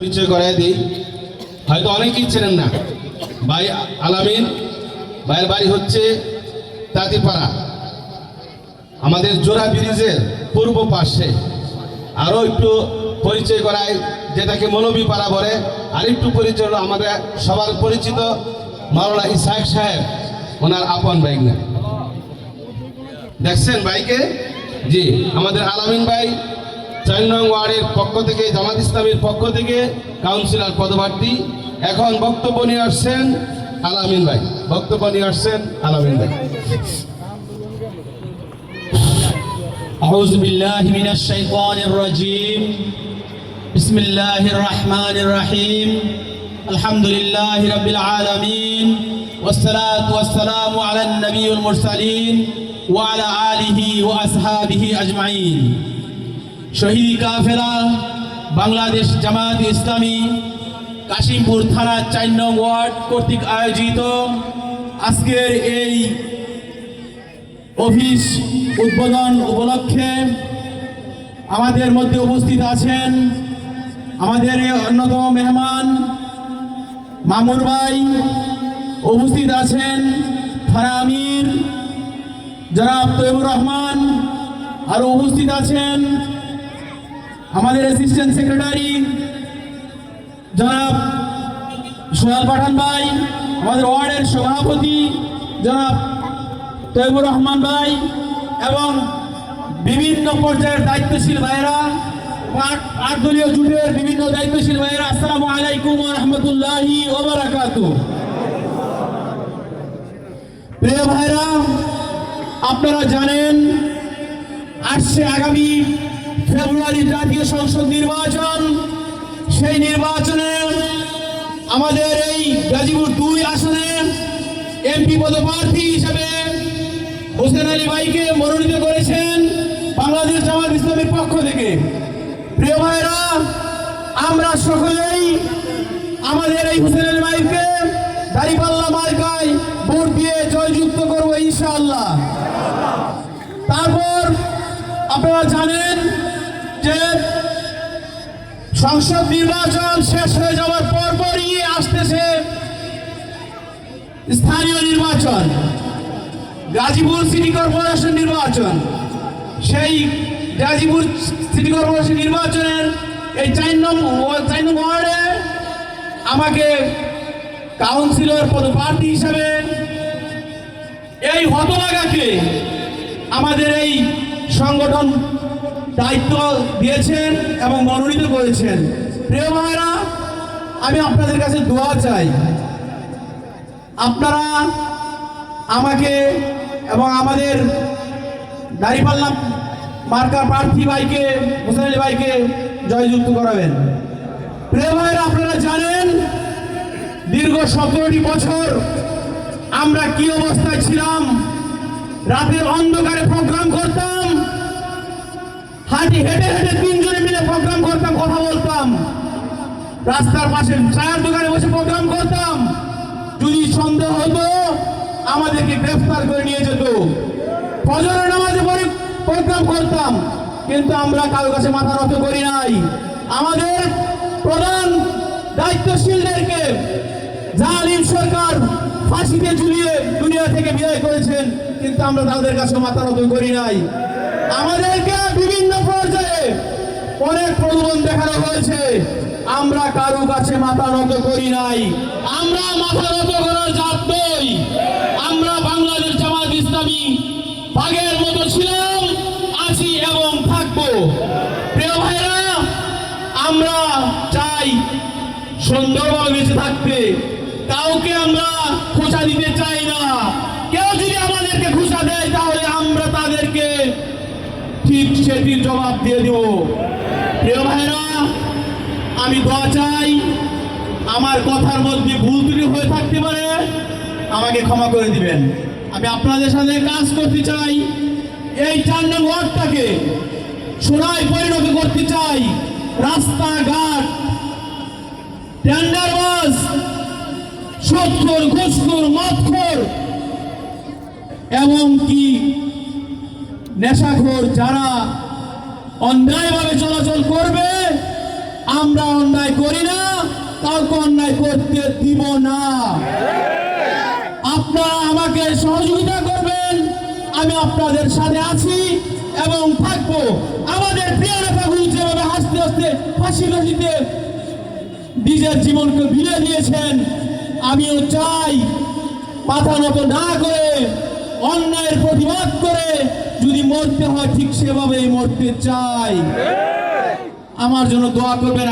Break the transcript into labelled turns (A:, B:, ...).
A: পরিচয় করাই দিই। হয়তো অনেকেই চেনেন না। ভাই আলামিন, ভাইয়ের বাড়ি হচ্ছে তাঁতিপাড়া। আমাদের জোড়া ব্রিজের পূর্ব পাশে। আরও একটু পরিচয় করায়, যেটাকে পাড়া বলে। আর একটু পরিচয় আমাদের সবার পরিচিত মাওলানা ইসাক সাহেব। ওনার আপন বাইক না। দেখছেন ভাইকে? জি, আমাদের আলামিন ভাই চার নং ওয়ার্ডের পক্ষ থেকে জামাত ইসলামের পক্ষ থেকে কাউন্সিলর পদপ্রার্থী এখন বক্তব্য নিয়ে আসছেন আলামিন ভাই বক্তব্য নিয়ে আসছেন আলামিন ভাই
B: أعوذ بالله من الشيطان الرجيم بسم الله الرحمن الرحيم الحمد لله رب العالمين والصلاة والسلام على النبي المرسلين وعلى آله وأصحابه أجمعين শহীদ কাফেলা, বাংলাদেশ জামাত ইসলামী, কাশিমপুর থানা চার নং ওয়ার্ড কর্তৃক আয়োজিত আজকের এই অফিস উদ্বোধন উপলক্ষে আমাদের মধ্যে উপস্থিত আছেন আমাদের অন্যতম মেহমান মামুর ভাই। উপস্থিত আছেন ফারা আমির জনাব তৈবুর রহমান। আরও উপস্থিত আছেন আমাদের অ্যাসিস্ট্যান্ট সেক্রেটারি জনাব সোহেল পাঠান ভাই, আমাদের ওয়ার্ডের সভাপতি, জনাব তৈবুর রহমান ভাই এবং বিভিন্ন পর্যায়ের দায়িত্বশীল ভাইয়েরা আট দলীয় জুটের বিভিন্ন দায়িত্বশীল ভাইয়েরা, আসসালামু আলাইকুম রহমতুল্লাহি ওবরাকাত প্রিয় ভাইরা, আপনারা জানেন আসছে আগামী ফেব্রুয়ারি জাতীয় সংসদ নির্বাচন। সেই নির্বাচনে আমাদের এই গাজীপুর দুই আসনে এমপি পদপ্রার্থী হিসেবে হোসেন আলী ভাইকে মনোনীত করেছেন বাংলাদেশ জামাত ইসলামের পক্ষ থেকে। প্রিয় ভাইরা আমরা সকলেই আমাদের এই হোসেন আলী ভাইকে দাঁড়িপাল্লা মার্কায় ভোট দিয়ে জয়যুক্ত করব ইনশাআল্লাহ। তারপর আপনারা জানেন যে সংসদ নির্বাচন শেষ হয়ে যাওয়ার পরপরই আসতেছে স্থানীয় নির্বাচন, গাজীপুর সিটি কর্পোরেশন নির্বাচন। সেই গাজীপুর সিটি কর্পোরেশন নির্বাচনের এই চার নম্বর চার নম্বর ওয়ার্ডে আমাকে কাউন্সিলর পদপ্রার্থী হিসাবে এই হতভাগাকে আমাদের এই সংগঠন দায়িত্ব দিয়েছেন এবং মনোনীত করেছেন। প্রিয় ভাইরা আমি আপনাদের কাছে দোয়া চাই। আপনারা আমাকে এবং আমাদের দাঁড়িপাল্লা মার্কা প্রার্থী ভাইকে হোসেন ভাইকে জয়যুক্ত করাবেন। প্রিয় ভাইরা আপনারা জানেন, দীর্ঘ সতেরোটি বছর আমরা কি অবস্থায় ছিলাম? রাতের অন্ধকারে প্রোগ্রাম করতাম। হাঁটি, হেঁটে হেঁটে তিনজনে মিলে প্রোগ্রাম করতাম, কথা বলতাম। রাস্তার পাশে চায়ের দোকানে বসে প্রোগ্রাম করতাম। যদি সন্দেহ হতো, আমাদেরকে গ্রেফতার করে নিয়ে যেত। ফজরের নামাজে পরে প্রোগ্রাম করতাম, কিন্তু আমরা কারও কাছে মাথা নত করি নাই। আমাদের প্রধান দায়িত্বশীলদেরকে জালিম সরকার ফাঁসিতে ঝুলিয়ে দুনিয়া থেকে বিদায় করেছেন, কিন্তু আমরা তাদের কাছে মাথা নত করি নাই। আমাদেরকে বিভিন্ন পর্যায়ে অনেক প্রলোভন দেখানো হয়েছে। আমরা কারও কাছে মাথা নত করি নাই। আমরা মাথা নত করার জাত নই। আমরা বাংলাদেশ জামাত ইসলামী বাঘের মতো ছিলাম, আছি এবং থাকব। প্রিয় ভাইরা আমরা চাই সুন্দরভাবে বেঁচে থাকতে। কাউকে আমরা খোঁচা দিতে চাই না কেউ যদি আমাদেরকে খোঁচা দেয় তাহলে আমরা তাদেরকে ঠিক সেটির জবাব দিয়ে দেব। প্রিয় ভাইরা আমি দোয়া চাই আমার কথার মধ্যে ভুল ত্রুটি হয়ে থাকতে পারে, আমাকে ক্ষমা করে দিবেন। আমি আপনাদের সাথে কাজ করতে চাই, এই চার নং ওয়ার্ডটাকে সোনায় পরিণত করতে চাই। রাস্তাঘাট টেন্ডার বাস সত্তর ঘুষখোর মদখোর, এবং কি নেশাখোর যারা অন্যায়ভাবে চলাচল করবে, আমরা অন্যায় করি না, কাউকে অন্যায় করতে দিব না। আপনারা আমাকে সহযোগিতা করবেন, আমি আপনাদের সাথে আছি এবং থাকব। আমাদের প্রিয় যেভাবে হাসতে হাসতে ফাঁসি রশিতে নিজের জীবনকে বিলে দিয়েছেন, আমিও চাই মাথা মতো না করে অন্যায়ের প্রতিবাদ করে যদি মরতে হয় ঠিক সেভাবেই মরতে চাই। আমার জন্য দোয়া করবেন।